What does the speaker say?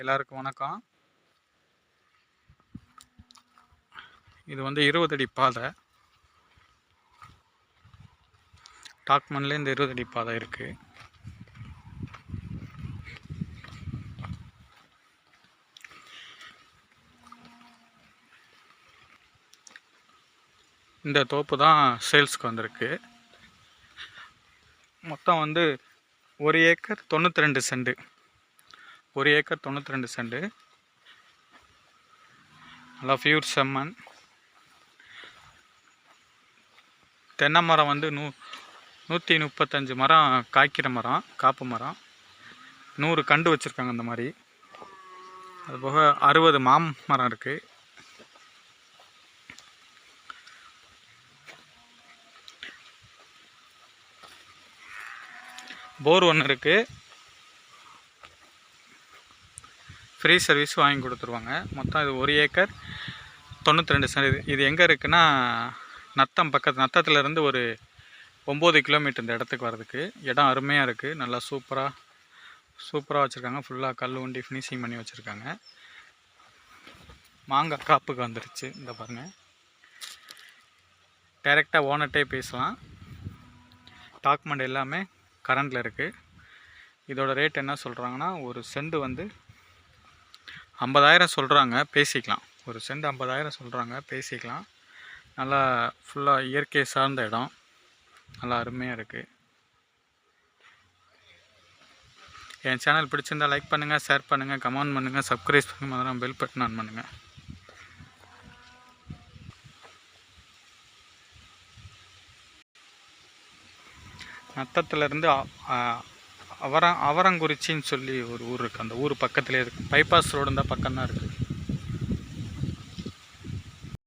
எல்லாருக்கும் வணக்கம். இது வந்து இருபது அடி பாதை. டாக்மன்ல இந்த இருபது அடி பாதை இருக்கு. இந்த தோப்பு தான் சேல்ஸ்க்கு வந்திருக்கு. மொத்தம் வந்து ஒரு ஏக்கர் தொண்ணூற்றி ரெண்டு சென்ட் ஒரு ஏக்கர் தொண்ணூற்றி ரெண்டு செண்டு. நல்லா ஃபியூர் செம்மண். தென்னை மரம் வந்து நூ நூற்றி முப்பத்தஞ்சு மரம் காய்க்கிற மரம் காப்பு மரம். நூறு கண்டு வச்சுருக்காங்க அந்த மாதிரி. அதுபோக அறுபது மாம் மரம் இருக்குது போர் ஒன்று இருக்குது ஃப்ரீ சர்வீஸ் வாங்கி கொடுத்துருவாங்க. மொத்தம் இது ஒரு ஏக்கர் தொண்ணூற்றி ரெண்டு சென்ட் இது- எங்கே இருக்குன்னா நத்தம் பக்கத்து நத்தத்துலேருந்து ஒரு ஒம்பது கிலோமீட்டர் இந்த இடத்துக்கு வர்றதுக்கு. இடம் அருமையாக இருக்குது நல்லா சூப்பராக சூப்பராக வச்சுருக்காங்க. ஃபுல்லாக கல் உண்டி ஃபினிஷிங் பண்ணி வச்சுருக்காங்க. மாங்காய் காப்புக்கு வந்துருச்சு. இந்த பாருங்கள் டைரெக்டாக ஓனர்ட்டே பேசலாம். டாக்குமெண்ட் எல்லாமே கரண்டில் இருக்குது இதோட ரேட் என்ன சொல்கிறாங்கன்னா ஒரு செண்டு வந்து ஐம்பதாயிரம் சொல்கிறாங்க பேசிக்கலாம். ஒரு செண்டு ஐம்பதாயிரம் சொல்கிறாங்க பேசிக்கலாம். நல்லா ஃபுல்லாக இயற்கை சார்ந்த இடம். நல்லா அருமையாக இருக்குது என் சேனல் பிடிச்சிருந்தா லைக் பண்ணுங்கள் ஷேர் பண்ணுங்கள் கமெண்ட் பண்ணுங்கள் சப்ஸ்கிரைப் பண்ணுங்கள் அதெல்லாம் பெல் பட்டன் ஆன் பண்ணுங்கள் நத்தத்துலேருந்து அவர அவரங்குறிச்சின்னு சொல்லி ஒரு ஊர் இருக்குது அந்த ஊர் பக்கத்துலேயே இருக்குது பைபாஸ் ரோடு இருந்தால் பக்கம் தான் இருக்குது